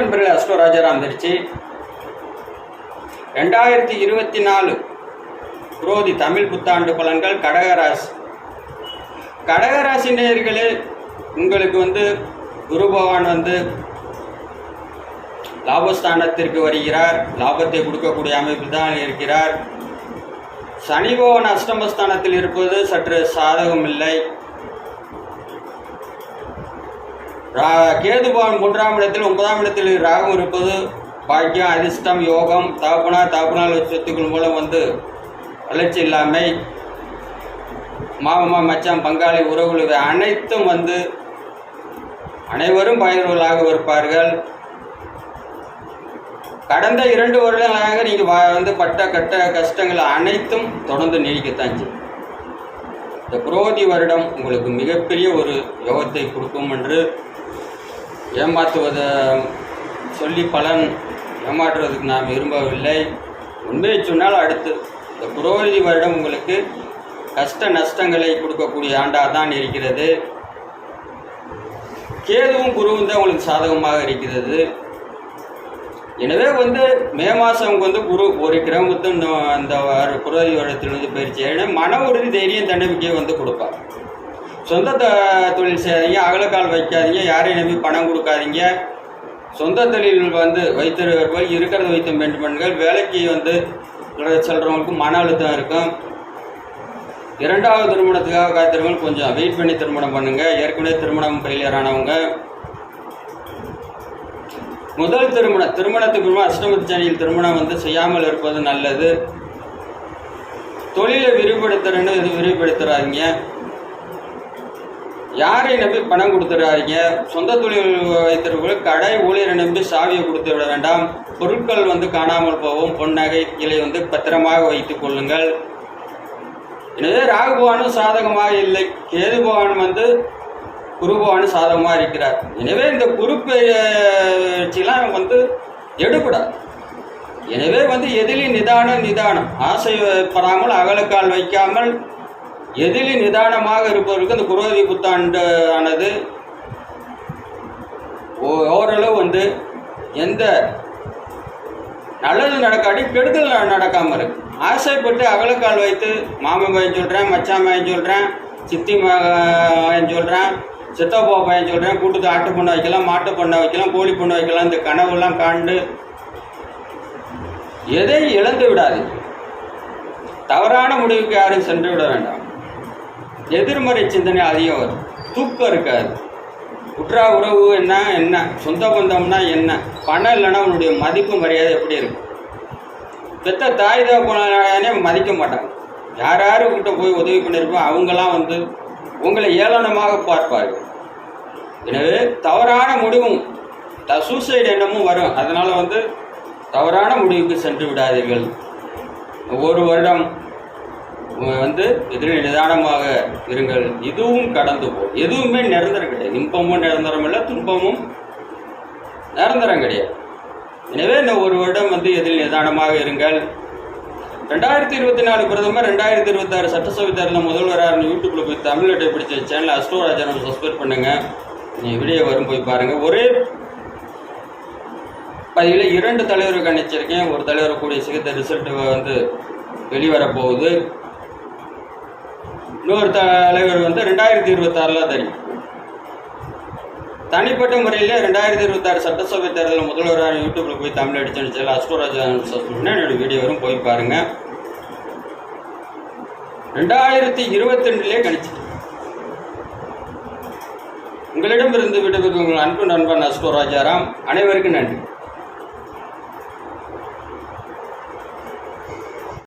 நண்பர்கள் அஸ்டோ ராஜாராம் திருச்சி ரெண்டாயிரத்தி இருபத்தி நாலு குரோதி தமிழ் புத்தாண்டு பலன்கள் கடகராசி. கடகராசி நேயர்களே உங்களுக்கு வந்து குரு பகவான் வந்து லாபஸ்தானத்திற்கு வருகிறார். லாபத்தை கொடுக்கக்கூடிய அமைப்பில் தான் இருக்கிறார். சனி பகவான் அஷ்டமஸ்தானத்தில் இருப்பது சற்று சாதகம் இல்லை ரா- கேது பகவான் மூன்றாம் இடத்தில் ஒன்பதாம் இடத்தில் ராகம் இருப்பது பாக்கியம் அதிர்ஷ்டம் யோகம் தகப்பனார் தகப்பனார் சொத்துக்கள் மூலம் வந்து வளர்ச்சி இல்லாமை மாமா மச்சான் பங்காளி உறவுகள் இவை அனைத்தும் வந்து அனைவரும் பயனர்களாக இருப்பார்கள். கடந்த இரண்டு வருடங்களாக நீங்கள் வந்து பட்ட கட்ட கஷ்டங்கள் அனைத்தும் தொடர்ந்து நீடிக்கத்தான் செய்யும். இந்த புரோதி வருடம் உங்களுக்கு மிகப்பெரிய ஒரு யோகத்தை கொடுக்கும் என்று ஏமாற்றுவதை சொல்லி பலன் ஏமாற்றுவதற்கு நாம் விரும்பவில்லை. உண்மையை சொன்னால் அடுத்து இந்த புரோகிதி வருடம் உங்களுக்கு கஷ்ட நஷ்டங்களை கொடுக்கக்கூடிய ஆண்டாக தான் இருக்கிறது. கேதுவும் குருவும் தான் உங்களுக்கு சாதகமாக இருக்கிறது. எனவே வந்து மே மாதம் வந்து குரு ஒரு கிரமத்தும் இந்த வார- புரோதி வருடத்திலிருந்து பயிற்சி ஏன்னா மன உறுதி தைரியம் தன்னம்பிக்கையை வந்து கொடுப்பார். சொந்த தொழில் செய்யாதீங்க அகலக்கால் வைக்காதீங்க யாரையும் நம்பி பணம் கொடுக்காதீங்க. சொந்த தொழில் வந்து வைத்திருப்பவர்கள் இருக்கிறத வைத்து மெயின்டைன் பண்ணுங்கள். வேலைக்கு வந்து செல்றவங்களுக்கு மன அழுத்தம் இருக்கும். இரண்டாவது திருமணத்துக்காக காத்திருவங்க கொஞ்சம் வெயிட் பண்ணி திருமணம் பண்ணுங்க. ஏற்கனவே திருமணம் ஃபெயிலியர் ஆனவங்க. முதல் திருமணம் திருமணத்துக்கு முன்பு அஷ்டமத்து சனியில் திருமணம் வந்து செய்யாமல் இருப்பது நல்லது. தொழிலை விரிவுபடுத்துறேன்னு இது விரிவுபடுத்துறாதீங்க. யாரை நம்பி பணம் கொடுத்துடாதீங்க சொந்த தொழில் வைத்திருப்பவர்கள் கடை ஊழியரை நம்பி சாவியை கொடுத்து விட வேண்டாம். பொருட்கள் வந்து காணாமல் போகும். பொன்னகை இலை வந்து பத்திரமாக வைத்துக் கொள்ளுங்கள். எனவே ராகு பகவானும் சாதகமாக இல்லை. கேது பகவான் வந்து குரு பகவானும் சாதகமாக இருக்கிறார். எனவே இந்த குரு பயிற்சிலாம் வந்து எடுக்கூடாது எனவே வந்து எதிலி நிதானம் நிதானம். ஆசைப்படாமல் அகலக்கால் வைக்காமல் எதிலி நிதானமாக இருப்பவருக்கு அந்த குரோதி புத்தாண்டு ஆனது ஓ- ஓரளவு வந்து எந்த நல்லது நடக்காட்டி கெடுதல் ந- இருக்கு. ஆசைப்பட்டு அகலக்கால் வைத்து மாமன் பையன் சொல்கிறேன் மச்சான் பையன் சொல்கிறேன் சித்தி மகன் சொல்கிறேன் சித்தப்பா பையன் சொல்கிறேன் கூட்டத்து ஆட்டு பொண்ணை வைக்கலாம் மாட்டு பொண்ணை வைக்கலாம் கோழி பொண்ணை வைக்கலாம் இந்த கனவுலாம் காண்டு எதை இழந்து விடாது தவறான முடிவுக்கு யாரும் சென்று விட வேண்டாம். எதிர்மறை சிந்தனை அதிகம் வரும் தூக்கம் இருக்காது. உற்றா உறவு என்ன என்ன? சொந்த பந்தம்னா என்ன? பணம் இல்லைன்னா உன்னுடைய மதிப்பு மரியாதை எப்படி இருக்கும்? பெத்த தாய் தகப்பனே மதிக்க மாட்டாங்க. யார் யாருக்கிட்ட போய் உதவி பண்ணியிருப்போம் அவங்கெல்லாம் வந்து உங்களை ஏளனமாக பார்ப்பார்கள். எனவே தவறான முடிவும் த சூசைடு எண்ணமும் வரும். அதனால் வந்து தவறான முடிவுக்கு சென்று விடாதீர்கள். ஒரு வருடம் வந்து எதிரில் நிதானமாக இருங்கள். இதுவும் கடந்து போகும் எதுவுமே நிரந்தரம் கிடையாது. இன்பமும் நிரந்தரம் இல்லை துன்பமும் நிரந்தரம் கிடையாது. எனவே இந்த ஒரு வருடம் வந்து எதிரில் நிதானமாக இருங்கள். ரெண்டாயிரத்தி இருபத்தி நாலு பிரதமர் ரெண்டாயிரத்தி இருபத்தாறு சட்டசபை தேர்தலில் முதல்வராக யூடியூப்பில் போய் தமிழ் அட்டை பிடிச்ச சேனல் அஸ்ட்ரோராஜனை சப்ஸ்கிரைப் பண்ணுங்க. நீ வீடியோ வரும் போய் பாருங்க. ஒரே பதிவில் இரண்டு தலைவருக்கு அனுப்பிச்சிருக்கேன் ஒரு தலைவர் கூடிய சிகிச்சை ரிசல்ட் வந்து வெளிவரப்போகுது. இன்னொரு தலைவர் வந்து ரெண்டாயிரத்தி இருபத்தாறில் தெரியும். தனிப்பட்ட முறையில் ரெண்டாயிரத்தி இருபத்தாறு சட்டசபை தேர்தலில் முதல்வராக யூடியூப்பில் போய் தமிழ் அடிச்சுன்னு சொல்லி அஸ்வராஜா சப்ஸ்கிரிப்ஷன் என்னோட வீடியோவரும் போய் பாருங்க. ரெண்டாயிரத்தி இருபத்தி ரெண்டுலேயே கணிச்சு உங்களிடமிருந்து விடுபட்டு உங்கள் அன்பு நண்பன் அஸ்டோ ராஜாராம். அனைவருக்கும் நன்றி.